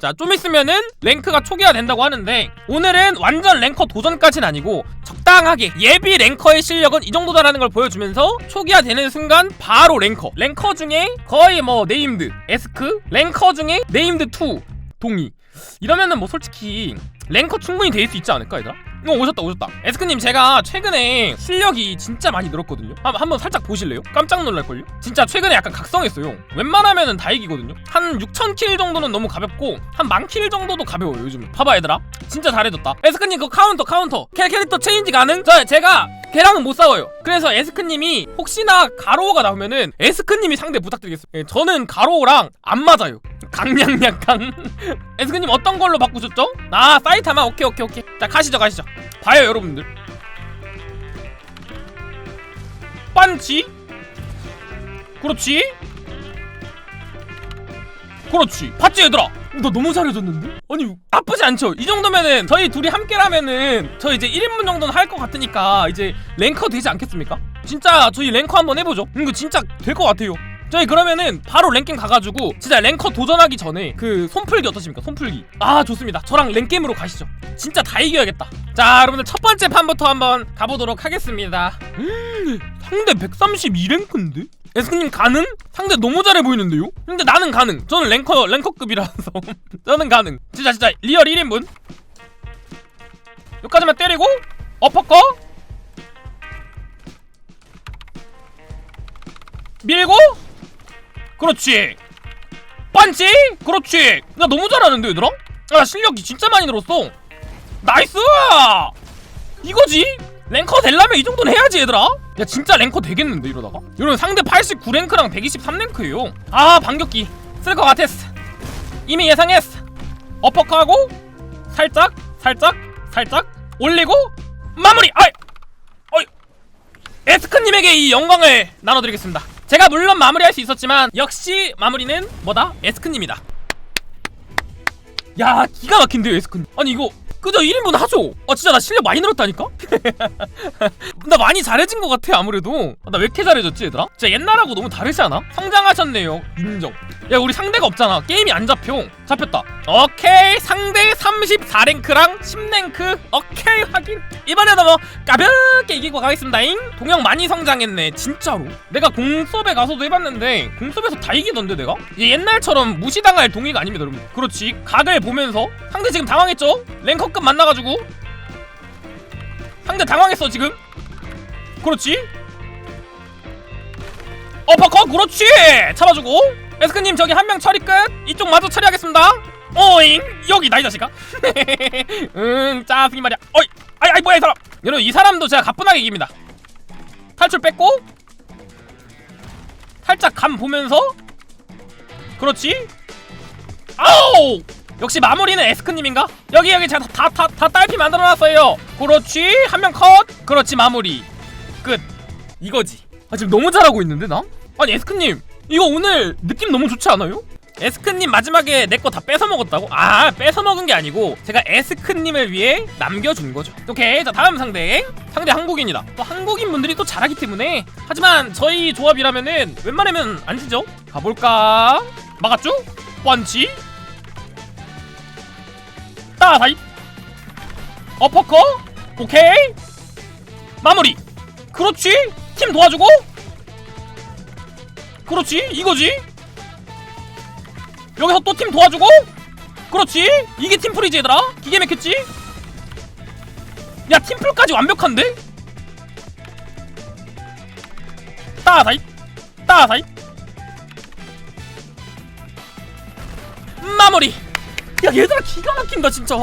자, 좀 있으면은 랭크가 초기화 된다고 하는데 오늘은 완전 랭커 도전까지는 아니고 적당하게 예비 랭커의 실력은 이 정도다라는 걸 보여주면서 초기화 되는 순간 바로 랭커. 랭커 중에 거의 뭐 네임드, 에스크, 랭커 중에 네임드 2, 동의. 이러면은 뭐 솔직히 랭커 충분히 될 수 있지 않을까 얘들아? 어 오셨다 오셨다. 에스크님 제가 최근에 실력이 진짜 많이 늘었거든요. 한, 한번 살짝 보실래요? 깜짝 놀랄걸요? 진짜 최근에 약간 각성했어요 웬만하면은 다 이기거든요. 한 6,000킬 정도는 너무 가볍고 한 만킬 정도도 가벼워요 요즘 봐봐 얘들아. 진짜 잘해졌다. 에스크님 그 카운터 카운터. 캐, 캐릭터 체인지 가능? 저 제가 걔랑은 못 싸워요. 그래서 에스크님이 혹시나 가로우가 나오면은 에스크님이 상대 부탁드리겠습니다. 예, 저는 가로우랑 안 맞아요. 강량약강. 에스크님 어떤 걸로 바꾸셨죠? 아 사이타마? 오케이 오케이 오케이. 자 가시죠 가시죠. 봐요 여러분들. 빤치? 그렇지? 그렇지. 봤지 얘들아 너 너무 잘해줬는데? 아니 나쁘지 않죠 이 정도면은 저희 둘이 함께라면은 저 이제 1인분 정도는 할 것 같으니까 이제 랭커 되지 않겠습니까? 진짜 저희 랭커 한번 해보죠 이거 진짜 될 것 같아요 저희 그러면은 바로 랭킹 가가지고 진짜 랭커 도전하기 전에 그 손풀기 어떠십니까? 손풀기 아 좋습니다 저랑 랭게임으로 가시죠 진짜 다 이겨야겠다 자 여러분들 첫 번째 판부터 한번 가보도록 하겠습니다 음, 상대 132랭크인데? 에스크님 가능? 상대 너무 잘해 보이는데요? 근데 나는 가능. 저는 랭커 랭커급이라서. 저는 가능. 진짜 진짜. 리얼 1인분? 여기까지만 때리고 어퍼컷 밀고? 그렇지. 빤치? 그렇지. 나 너무 잘하는데 얘들아? 아 실력이 진짜 많이 늘었어. 나이스! 이거지 랭커 되려면 이 정도는 해야지 얘들아. 야 진짜 랭커 되겠는데 이러다가? 이러면 상대 89랭크랑 123랭크예요. 아 반격기. 쓸 것 같았어. 이미 예상했어. 어퍼카하고 살짝 살짝 살짝 올리고 마무리. 아이! 어이! 에스크님에게 이 영광을 나눠드리겠습니다. 제가 물론 마무리할 수 있었지만 역시 마무리는 뭐다? 에스크님이다. 야 기가 막힌데요 에스크님. 아니 이거 그저 1인분 하죠? 아 진짜 나 실력 많이 늘었다니까? 나 많이 잘해진 것 같아 아무래도. 아, 나왜 이렇게 잘해졌지 얘들아? 진짜 옛날하고 너무 다르지 않아? 성장하셨네요 인정. 야 우리 상대가 없잖아. 게임이 안 잡혀. 잡혔다. 오케이. 상대 34랭크랑 10랭크. 오케이 확인. 이번에도 뭐 가볍게 이기고 가겠습니다잉. 동영 많이 성장했네 진짜로. 내가 공섭에 가서도 해봤는데 공섭에서 다 이기던데 내가? 옛날처럼 무시당할 동의가 아닙니다 여러분. 그렇지. 각을 보면서 상대 지금 당황했죠? 랭커급 만나가지고. 상대 당황했어 지금 그렇지? 어퍼컷 그렇지! 잡아주고. 에스크님 저기 한 명 처리 끝. 이쪽 마저 처리하겠습니다. 오잉! 여기다 이 자식아. 응 짜증이 말이야. 어이! 아이 아이 뭐야 이 사람! 여러분 이 사람도 제가 가뿐하게 이깁니다. 탈출 뺐고. 살짝 감 보면서. 그렇지? 아우! 역시 마무리는 에스크님인가? 여기 여기 제가 다 다 다 딸피 만들어놨어요. 그렇지? 한 명 컷. 그렇지 마무리 끝. 이거지. 아 지금 너무 잘하고 있는데 나? 아니 에스크님. 이거 오늘 느낌 너무 좋지 않아요? 에스크님 마지막에 내 거 다 뺏어 먹었다고? 아 뺏어 먹은 게 아니고 제가 에스크님을 위해 남겨준 거죠. 오케이. 자 다음 상대. 상대 한국인이다. 또 한국인 분들이 또 잘하기 때문에. 하지만 저희 조합이라면은 웬만하면 안 지죠? 가볼까? 막았죠? 펀치. 따다이. 어퍼커. 오케이. 마무리 그렇지? 팀 도와주고? 그렇지? 이거지? 여기서 또 팀 도와주고? 그렇지? 이게 팀플이지 얘들아? 기계 맥혔지? 야 팀플까지 완벽한데? 따다이 따다이. 마무리. 야 얘들아 기가 막힌다 진짜.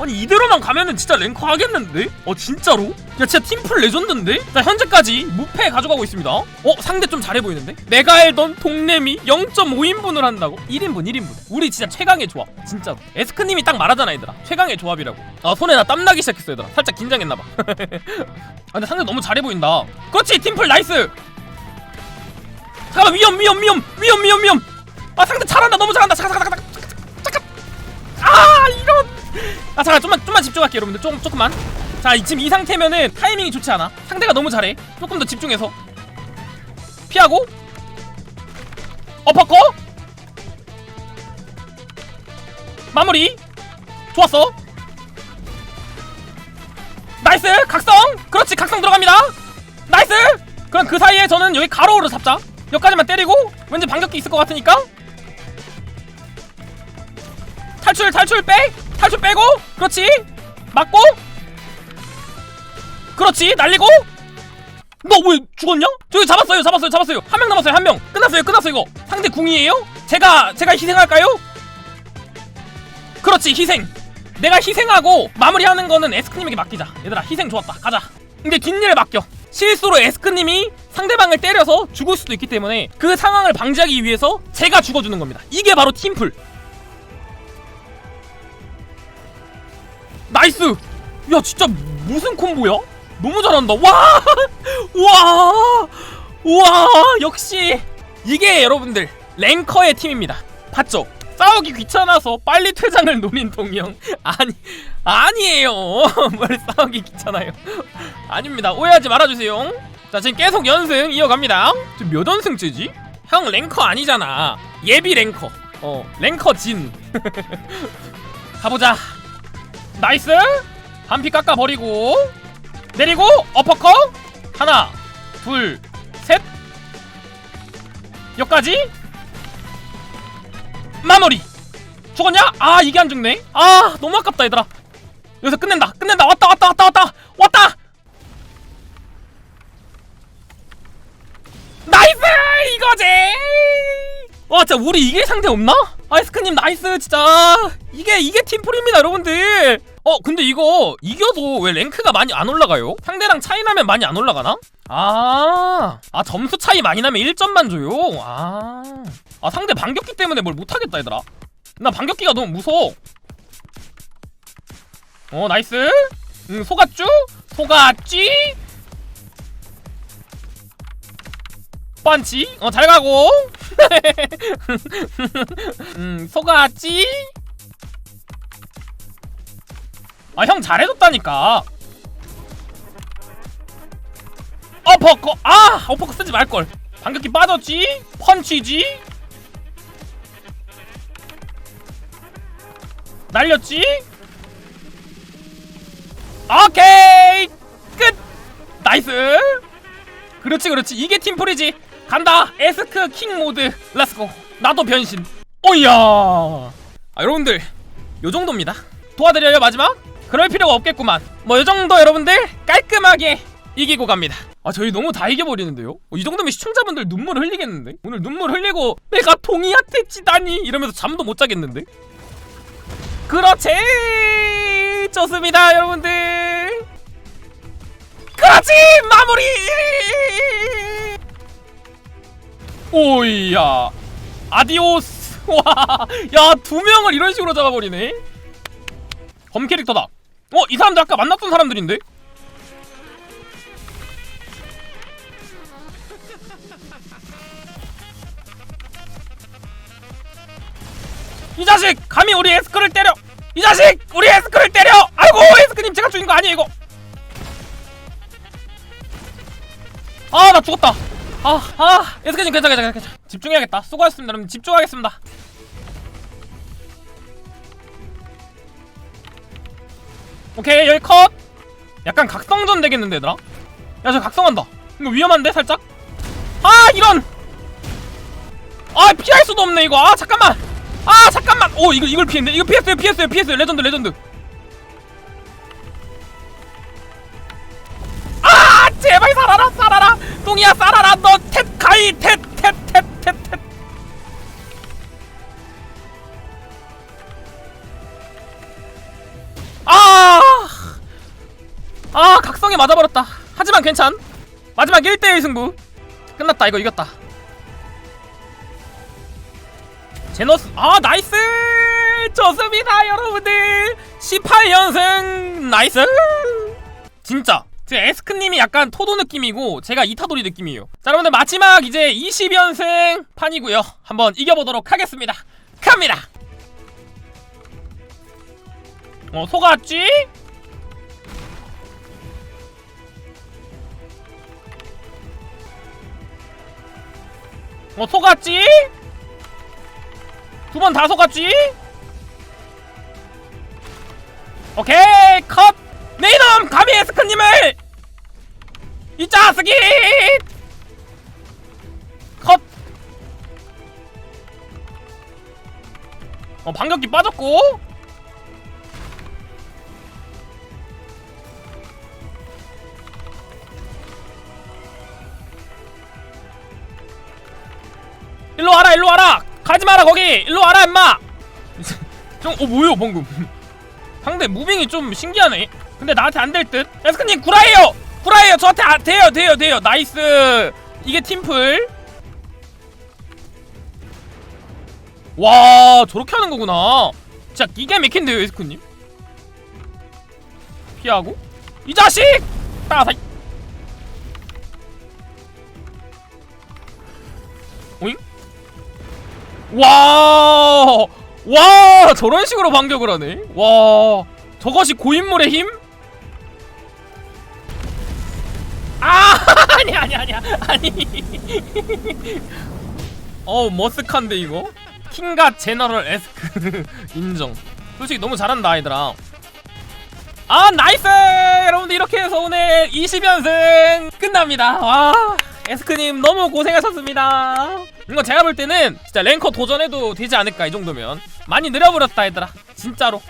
아니 이대로만 가면은 진짜 랭커 하겠는데? 어 진짜로? 야 진짜 팀플 레전드인데? 자 현재까지 무패 가져가고 있습니다. 어? 상대 좀 잘해 보이는데? 내가 알던 동네미 0.5인분을 한다고? 1인분 1인분. 우리 진짜 최강의 조합. 진짜로. 에스크님이 딱 말하잖아 얘들아. 최강의 조합이라고. 아 손에 나 땀나기 시작했어 얘들아. 살짝 긴장했나봐. 아 근데 상대 너무 잘해 보인다. 그렇지 팀플 나이스! 잠깐만 위험 위험 위험 위험 위험 위험. 아 상대 잘한다. 너무 잘한다. 잠깐 잠깐 잠깐 아 이런. 아 잠깐 좀만 좀만 집중할게 여러분들. 좀 조금만 자 이- 지금 이 상태면은 타이밍이 좋지 않아. 상대가 너무 잘해. 조금 더 집중해서. 피하고. 어퍼커? 마무리. 좋았어. 나이스! 각성! 그렇지 각성 들어갑니다. 나이스! 그럼 그 사이에 저는 여기 가로우로 잡자. 여기까지만 때리고 왠지 반격기 있을 것 같으니까. 탈출 탈출 빼! 탈출 빼고! 그렇지! 맞고 그렇지 날리고. 너 왜 죽었냐? 저기 잡았어요 잡았어요 잡았어요. 한 명 남았어요 한 명. 끝났어요 끝났어요 이거. 상대 궁이에요? 제가 제가 희생할까요? 그렇지 희생. 내가 희생하고 마무리하는 거는 에스크님에게 맡기자. 얘들아 희생 좋았다. 가자. 근데 뒷일에 맡겨. 실수로 에스크님이 상대방을 때려서 죽을 수도 있기 때문에 그 상황을 방지하기 위해서 제가 죽어주는 겁니다. 이게 바로 팀플 나이스! 야 진짜 무슨 콤보야? 너무 잘한다. 와! 와! 와! 역시 이게 여러분들 랭커의 팀입니다. 봤죠? 싸우기 귀찮아서 빨리 퇴장을 노린 동영. 아니 아니에요. 뭘 싸우기 귀찮아요. 아닙니다. 오해하지 말아주세요. 자 지금 계속 연승 이어갑니다. 지금 몇 연승째지? 형 랭커 아니잖아. 예비 랭커. 어 랭커 진. 가보자. 나이스! 반피 깎아버리고 내리고 어퍼컷 하나 둘셋. 여기까지. 마무리. 죽었냐? 아 이게 안 죽네. 아 너무 아깝다 얘들아. 여기서 끝낸다. 끝낸다. 왔다 왔다 왔다 왔다. 왔다! 나이스! 이거지! 와 진짜 우리 이길 상대 없나? 아이스크님 나이스 진짜. 이게 이게 팀플입니다 여러분들 어 근데 이거 이겨도 왜 랭크가 많이 안 올라가요? 상대랑 차이 나면 많이 안 올라가나? 아, 아 점수 차이 많이 나면 1점만 줘요? 아, 아 상대 반격기 때문에 뭘 못하겠다 얘들아 나 반격기가 너무 무서워 어 나이스 응 속았쥬? 속았쥐? 빤치 어 잘 가고 음 속았지 아 형 잘해줬다니까. 어퍼컷 아! 어퍼컷 쓰지 말걸. 반격기 빠졌지? 펀치지? 날렸지? 오케이! 끝! 나이스! 그렇지 그렇지. 이게 팀플이지. 간다. 에스크 킹 모드. 렛츠고 나도 변신. 오야! 아, 여러분들 요 정도입니다. 도와드려요 마지막 그럴 필요가 없겠구만. 뭐 요 정도 여러분들 깔끔하게 이기고 갑니다. 아 저희 너무 다 이겨버리는데요? 어, 이 정도면 시청자분들 눈물 흘리겠는데? 오늘 눈물 흘리고 내가 동이한테 지다니 이러면서 잠도 못 자겠는데? 그렇지! 좋습니다 여러분들! 그렇지! 마무리! 오이야. 아디오스. 와야 두 명을 이런 식으로 잡아버리네. 범 캐릭터다 어 이 사람들 아까 만났던 사람들인데 이 자식 감히 우리 에스크를 때려 이 자식 우리 에스크를 때려 아이고 에스크님 제가 죽인 거 아니에요 이거 아 나 죽었다 아, 아, 에스케님 괜찮아, 괜찮아, 괜찮아. 집중해야겠다. 수고하셨습니다, 여러분. 집중하겠습니다. 오케이, 여기 컷. 약간 각성전 되겠는데, 얘들아? 야, 저 각성한다. 이거 위험한데, 살짝? 아, 이런! 아, 피할 수도 없네, 이거. 아, 잠깐만! 아, 잠깐만! 오, 이거, 이걸 피했네. 이거 피했어요, 피했어요, 피했어요. 레전드, 레전드. 맞아버렸다. 하지만 괜찮. 마지막 1대1 승부. 끝났다, 이거 이겼다. 제너스, 아, 나이스! 좋습니다, 여러분들! 18연승, 나이스! 진짜. 제 에스크님이 약간 토도 느낌이고 제가 이타도리 느낌이에요 자 여러분들 마지막 이제 20연승 판이고요 한번 이겨보도록 하겠습니다 갑니다 어 속았지? 어 속았지? 두 번 다 속았지? 오케이 컷! 네 이놈 감히 에스크님을 이 자식이 컷! 어 반격기 빠졌고 일로 와라 일로 와라. 가지 마라 거기. 일로 와라 임마. 좀어 뭐예요 방금? 상대 무빙이 좀 신기하네. 근데 나한테 안 될 듯. 에스크님 구라예요! 구라예요! 저한테 아, 돼요 돼요 돼요. 나이스. 이게 팀플. 와 저렇게 하는 거구나. 진짜 기가 막힌데요 에스크님? 피하고. 이 자식! 따사 오 와, 와, 저런 식으로 반격을 하네. 와, 저것이 고인물의 힘? 아, 아니, 아니, 아니, 아니. 어우, 머쓱한데, 이거? 킹갓 제너럴 에스크 인정. 솔직히 너무 잘한다, 아이들아. 아, 나이스! 여러분들, 이렇게 해서 오늘 20연승 끝납니다. 와. 에스크님 너무 고생하셨습니다. 이거 제가 볼 때는 진짜 랭커 도전해도 되지 않을까 이 정도면. 많이 느려버렸다 얘들아. 진짜로